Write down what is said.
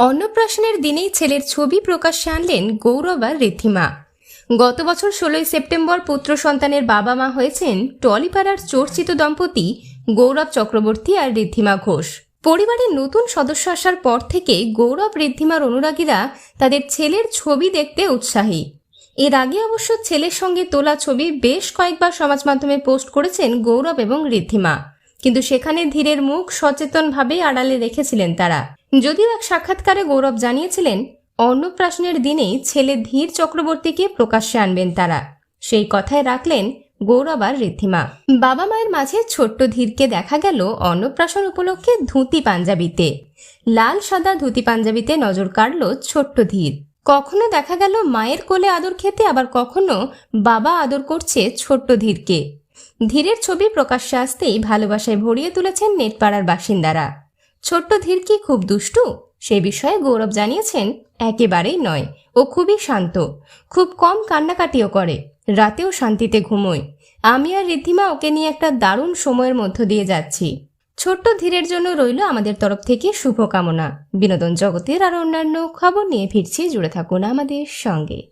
অন্নপ্রাশনের দিনেই ছেলের ছবি প্রকাশ্যে আনলেন গৌরব আর ঋদ্ধিমা গত বছর ষোলোই সেপ্টেম্বর পুত্র সন্তানের বাবা মা হয়েছেন টলিপাড়ার চর্চিত দম্পতি গৌরব চক্রবর্তী আর ঋদ্ধিমা ঘোষ। পরিবারের নতুন সদস্য আসার পর থেকে গৌরব ঋদ্ধিমার অনুরাগীরা তাদের ছেলের ছবি দেখতে উৎসাহী। এর আগে অবশ্য ছেলের সঙ্গে তোলা ছবি বেশ কয়েকবার সমাজ মাধ্যমে পোস্ট করেছেন গৌরব এবং ঋদ্ধিমা কিন্তু সেখানে ধীরের মুখ সচেতনভাবে আড়ালে রেখেছিলেন তারা। যদিও এক সাক্ষাৎকারে গৌরব জানিয়েছিলেন, অন্নপ্রাশনের দিনেই ছেলে ধীর চক্রবর্তীকে প্রকাশ্যে আনবেন তারা। সেই কথায় রাখলেন গৌরব আর ঋদ্ধিমা। বাবা মায়ের মাঝে ছোট্ট ধীরকে দেখা গেল অন্নপ্রাশন উপলক্ষে ধুতি পাঞ্জাবিতে। লাল, সাদা ধুতি পাঞ্জাবিতে নজর কাড়ল ছোট্ট ধীর। কখনো দেখা গেল মায়ের কোলে আদর খেতে, আবার কখনো বাবা আদর করছে ছোট্ট ধীরকে। ধীরের ছবি প্রকাশ্যে আসতেই ভালোবাসায় ভরিয়ে তুলেছেন নেটপাড়ার বাসিন্দারা। ছোট্ট ধীর কি খুব দুষ্টু? সে বিষয়ে গৌরব জানিয়েছেন, একেবারেই নয়। ও খুবই শান্ত। খুব কম কান্নাকাটিও করে। রাতেও শান্তিতে ঘুমোয়। আমি আর রিদ্ধিমা ওকে নিয়ে একটা দারুণ সময়ের মধ্য দিয়ে যাচ্ছি। ছোট্ট ধীরের জন্য রইল আমাদের তরফ থেকে শুভকামনা। বিনোদন জগতের আর অন্যান্য খবর নিয়ে ফিরছি। জুড়ে থাকুন আমাদের সঙ্গে।